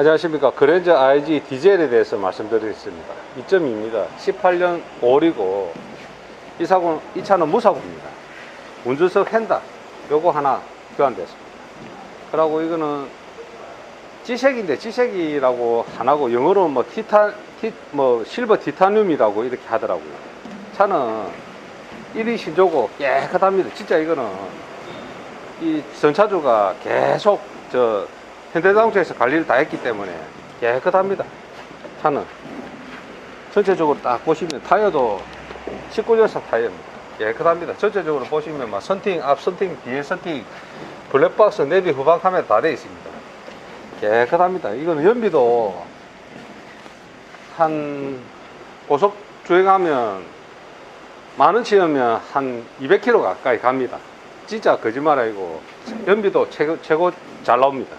안녕하십니까. 그랜저 IG 디젤에 대해서 말씀드리겠습니다. 2.2입니다. 18년 5월이고, 이 사고는, 이 차는 무사고입니다. 운전석 핸다. 요거 하나 교환됐습니다. 그리고 이거는 지색인데, 지색이라고 안 하고, 영어로 뭐 티탄, 티, 뭐 실버 티타늄이라고 이렇게 하더라고요. 차는 1위 신조고 깨끗합니다. 진짜 이거는 이 전차주가 계속 저 현대자동차에서 관리를 다 했기 때문에 깨끗합니다. 차는 전체적으로 딱 보시면 타이어도 19년식 타이어입니다. 깨끗합니다. 전체적으로 보시면 막 선팅, 앞 선팅, 뒤에 선팅, 블랙박스, 내비 후방 카메라 다 되어 있습니다. 깨끗합니다. 이거는 연비도 한 고속 주행하면 만원 치우면 한 200km 가까이 갑니다. 진짜 거짓말 아니고 연비도 최고, 최고 잘 나옵니다.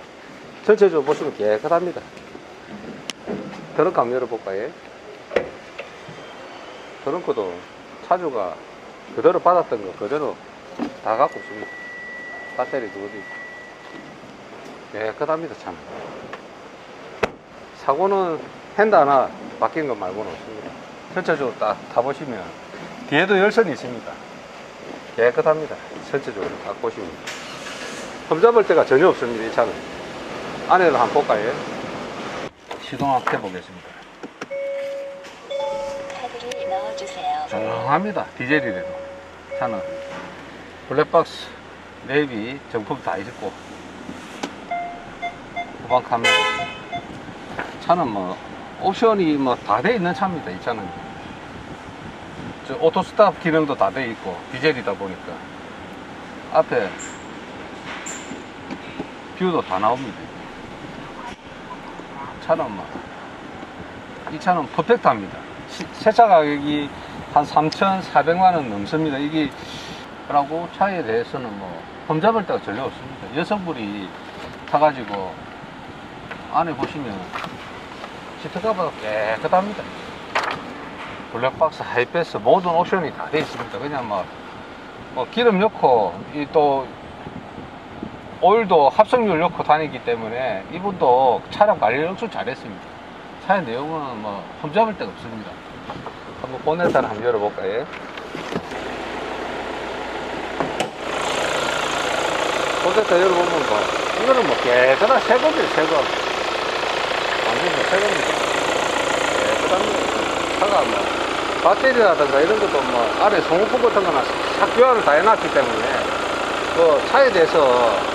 전체적으로 보시면 깨끗합니다. 트렁크 한번 열어볼까요? 트렁크도 차주가 그대로 받았던 거 그대로 다 갖고 있습니다. 배터리 두고도 있고. 깨끗합니다, 참. 사고는 핸드 하나 바뀐 것 말고는 없습니다. 전체적으로 딱 타보시면 뒤에도 열선이 있습니다. 깨끗합니다. 전체적으로 딱 보시면. 흠잡을 데가 전혀 없습니다, 이 차는. 안에를 한번 볼까요? 시동 한번 해보겠습니다. 카드를 넣어주세요. 조용합니다. 디젤이라도. 차는. 블랙박스, 내비, 정품 다 있고. 후방 카메라. 차는 뭐, 옵션이 뭐 다 돼 있는 차입니다, 이 차는. 저 오토 스탑 기능도 다 돼 있고, 디젤이다 보니까. 앞에 뷰도 다 나옵니다. 차는 뭐, 이 차는 퍼펙트합니다. 시- 세차 가격이 한 3,400만 원 넘습니다. 이게 그러고 차에 대해서는 뭐 험잡을 데가 전혀 없습니다. 여성분이 타가지고 안에 보시면 시트가보다 깨끗합니다. 블랙박스, 하이패스 모든 옵션이 다 되어 있습니다. 그냥 뭐, 뭐 기름 넣고 이 또 오일도 합성유 넣고 다니기 때문에 이분도 차량 관리를 엄청 잘했습니다. 차의 내용은 뭐 험잡을 데가 없습니다. 한번 보넷을 한번 열어볼까요? 보넷을 열어보면 뭐 이거는 뭐 깨끗한 새 겁니다 새거 완전 뭐 새겁니다 깨끗합니다 차가 뭐 배터리라든가 이런 것도 뭐 안에 송호품 같은 거나 싹 교환을 다 해놨기 때문에 그 차에 대해서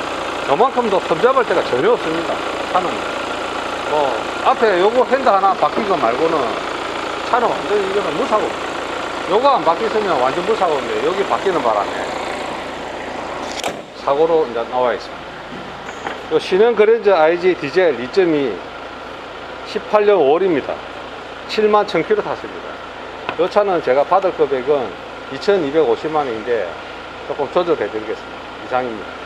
요만큼도 흠잡을 데가 전혀 없습니다. 차는. 뭐 앞에 요거 핸드 하나 바뀐 거 말고는 차는 완전히 이거는 무사고. 요거 안 바뀌었으면 완전 무사고인데 여기 바뀌는 바람에 사고로 이제 나와 있습니다. 요 신형 그랜저 IG 디젤 2.2 18년 5월입니다. 7만 1000km 탔습니다. 요 차는 제가 받을 금액은 2250만 원인데 조금 조절해 드리겠습니다. 이상입니다